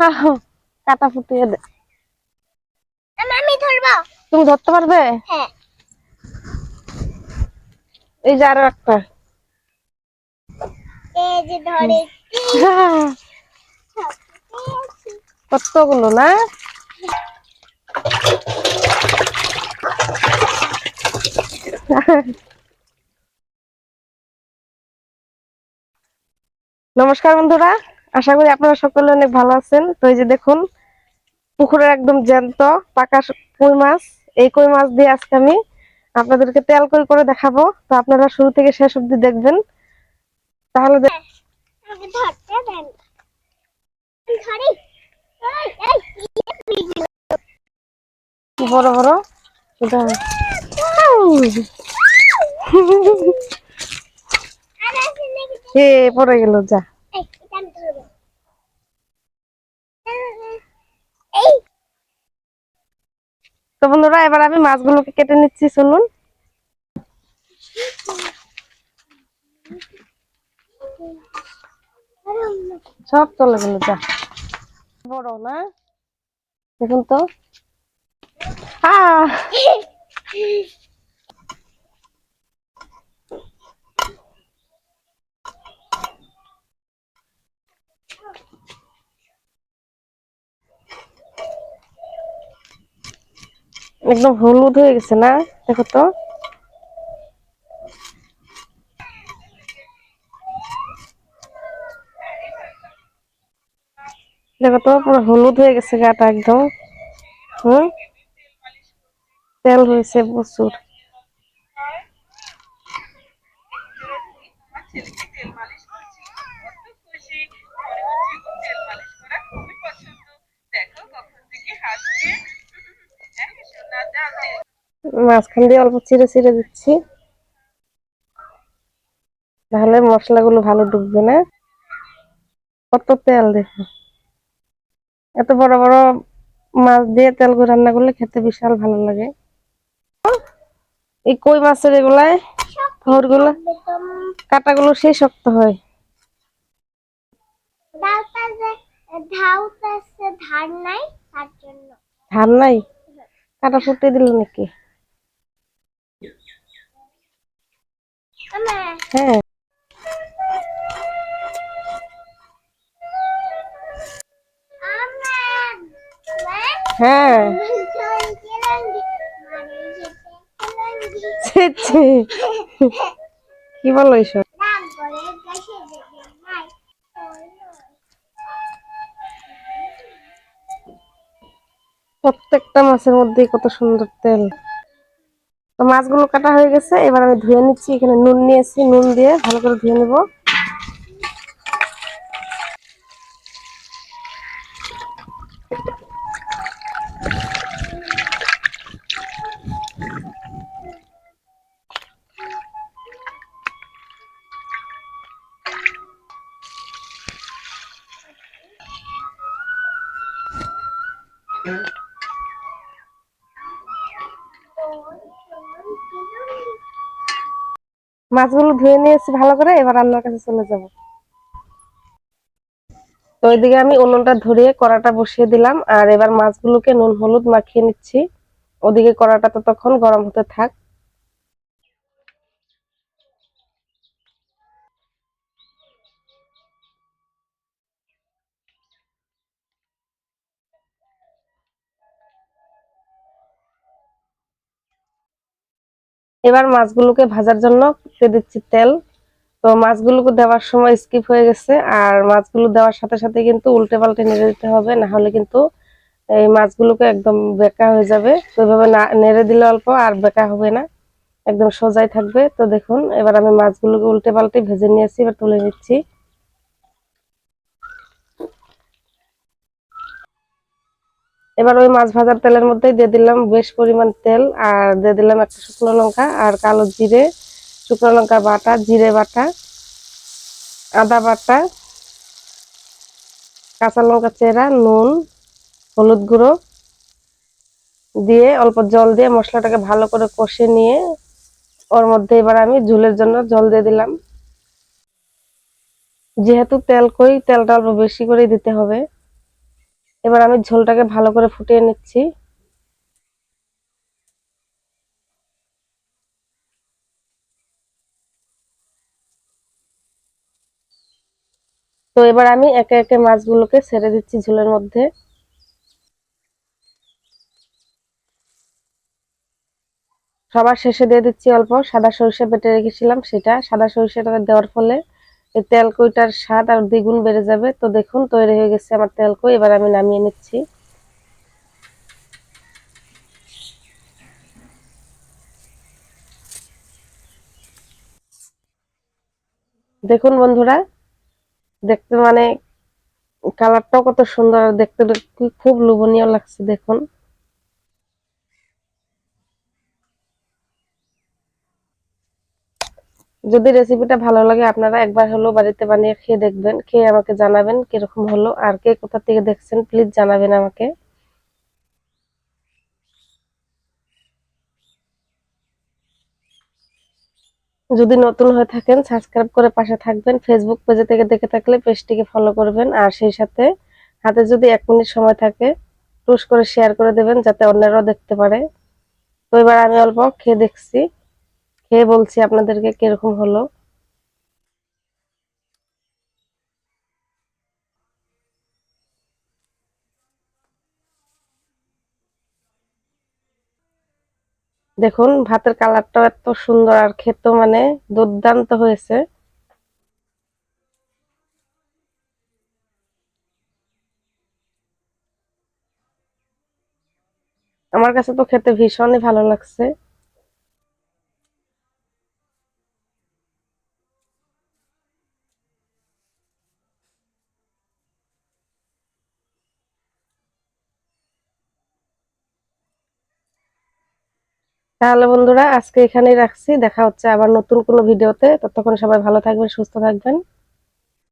আহো কাটা ফুটিয়ে দে। আমি ধরবো। তুমি ধরতে পারবে? হ্যাঁ। এই যে আরও একটা। এই যে হ্যাঁ, কতগুলো না? নমস্কার বন্ধুরা। আশা করি আপনারা সকলে অনেক ভালো আছেন। তো এই যে দেখুন পুকুরের একদম জ্যান্ত পাকা কই মাছ। এই কই মাছ দিয়ে আজকে আমি আপনাদেরকে তেল কই করে দেখাবো। তো আপনারা শুরু থেকে শেষ অবধি দেখবেন। তাহলে বড় বড়। এ পড়ে গেল যা। তো বন্ধুরা, এবার আমি মাছগুলোকে কেটে নিচ্ছি শুনুন সব চলে গেল, যা। বড়, না? দেখুন তো। আহ! একদম হলুদ হয়ে গেছে না? দেখো তো। দেখো তো, পুরো হলুদ হয়ে গেছে গাটা একদম। হুম? তেল হয়েছে প্রচুর। মাঝখান দিয়ে অল্প চিড়ে চিড়ে দিচ্ছি। তাহলে মশলাগুলো ভালো ঢুকবে না। কত তেল দেখো। এত বড় বড় মাছ দিয়ে তেল রান্না করলে খেতে বিশাল ভালো লাগে। এই কই মাছের এগুলায়? গুলো বেতন কাটাগুলো সেই শক্ত হয়। ধান নাই? কাটা ফুটে দিল নাকি? হ্যাঁ। হ্যাঁ। কি বলো এইসব প্রত্যেকটা মাছের মধ্যেই কত সুন্দর তেল। তো মাছগুলো কাটা হয়ে গেছে, এবার আমি ধুয়ে নিচ্ছি। এখানে নুন নিয়েছি, নুন দিয়ে ভালো করে ধুয়ে নেব। মাছগুলো ধুয়ে নিয়েছি ভালো করে, এবার রান্নার কাছে চলে যাব। তো ওইদিকে আমি উনুনটা ধরিয়ে কড়াটা বসিয়ে দিলাম, আর এবার মাছগুলোকে নুন হলুদ মাখিয়ে নিচ্ছি। ওদিকে কড়াটা তো তখন গরম হতে থাক। এবার মাছগুলোকে ভাজার জন্য দিয়ে দিচ্ছি তেল। তো মাছগুলোকে দেওয়ার সময় স্কিপ হয়ে গেছে। আর মাছগুলো দেওয়ার সাথে সাথে কিন্তু উল্টে পাল্টে নেড়ে দিতে হবে, না হলে কিন্তু এই মাছগুলোকে একদম বেকা হয়ে যাবে। তো এভাবে না, নেড়ে দিলে অল্প আর বেকা হবে না। একদম সোজাই থাকবে। তো দেখুন, এবার আমি মাছগুলোকে উল্টে পাল্টে ভেজে নিয়েছি, এবার তুলে নিচ্ছি। এবার ওই মাছ ভাজার তেলের মধ্যেই দিয়ে দিলাম বেশ পরিমাণ তেল, আর দিয়ে দিলাম একটা শুকনো লঙ্কা আর কালো জিরে, শুকনো লঙ্কা বাটা, জিরে বাটা, আদা বাটা, কাঁচা লঙ্কা চেরা, নুন, হলুদ গুঁড়ো দিয়ে অল্প জল দিয়ে মশলাটাকে ভালো করে কষে নিয়ে ওর মধ্যে এবার আমি ঝুলের জন্য জল দিয়ে দিলাম। যেহেতু তেল কই, তেলটা অল্প বেশি করে দিতে হবে। এবার আমি ঝোলটাকে ভালো করে ফুটিয়ে নিচ্ছি। তো এবার আমি একে একে মাছগুলোকে ছেড়ে দিচ্ছি ঝোলের মধ্যে। সবার শেষে দিয়ে দিচ্ছি অল্প সাদা সরিষা বেটে রেখেছিলাম সেটা। সাদা সরিষাটা দেওয়ার ফলে এই তেলকইটার স্বাদ আর দ্বিগুণ বেড়ে যাবে। তো দেখুন, তৈরি হয়ে গেছে আমার তেলকই এবার আমি নামিয়ে নিচ্ছি। দেখুন বন্ধুরা, দেখতে মানে কালারটাও কত সুন্দর দেখতে খুব লোভনীয় লাগছে, দেখুন। যদি রেসিপিটা ভালো লাগে, আপনারা একবার হলো বাড়িতে বানিয়ে খেয়ে দেখবেন, খেয়ে আমাকে জানাবেন কীরকম হলো, আর কে কোথা থেকে দেখছেন প্লিজ জানাবেন আমাকে। যদি নতুন হয়ে থাকেন সাবস্ক্রাইব করে পাশে থাকবেন ফেসবুক পেজে থেকে দেখে থাকলে পেজটিকে ফলো করবেন, আর সেই সাথে হাতে যদি এক মিনিট সময় থাকে টুস করে শেয়ার করে দেবেন, যাতে অন্যরাও দেখতে পারে। তো এবার আমি অল্প খেয়ে দেখছি। খেয়ে বলছি আপনাদেরকে কীরকম হলো। দেখুন, ভাতের কালারটাও এত সুন্দর আর খেতেও মানে দুর্দান্ত হয়েছে। আমার কাছে তো খেতে ভীষণই ভালো লাগছে। তাহলে বন্ধুরা, আজকে এখানেই রাখছি। দেখা হচ্ছে আবার নতুন কোনো ভিডিওতে। ততক্ষণ সবাই ভালো থাকবেন, সুস্থ থাকবেন।